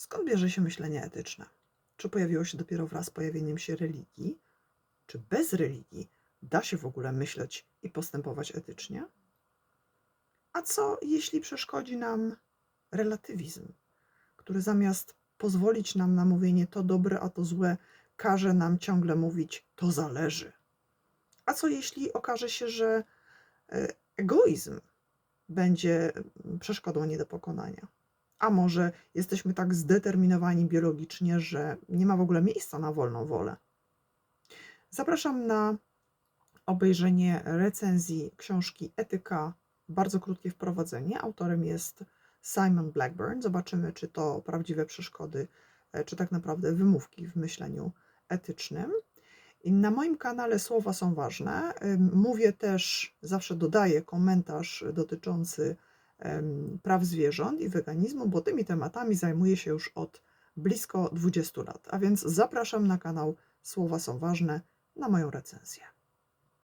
Skąd bierze się myślenie etyczne? Czy pojawiło się dopiero wraz z pojawieniem się religii? Czy bez religii da się w ogóle myśleć i postępować etycznie? A co jeśli przeszkodzi nam relatywizm, który zamiast pozwolić nam na mówienie to dobre, a to złe, każe nam ciągle mówić to zależy? A co jeśli okaże się, że e, egoizm będzie mm, przeszkodą nie do pokonania? A może jesteśmy tak zdeterminowani biologicznie, że nie ma w ogóle miejsca na wolną wolę? Zapraszam na obejrzenie recenzji książki Etyka. Bardzo krótkie wprowadzenie. Autorem jest Simon Blackburn. Zobaczymy, czy to prawdziwe przeszkody, e, czy tak naprawdę wymówki w myśleniu etycznym. Na moim kanale słowa są ważne. Mówię też, zawsze dodaję komentarz dotyczący praw zwierząt i weganizmu, bo tymi tematami zajmuję się już od blisko 20 lat. A więc zapraszam na kanał Słowa są ważne na moją recenzję.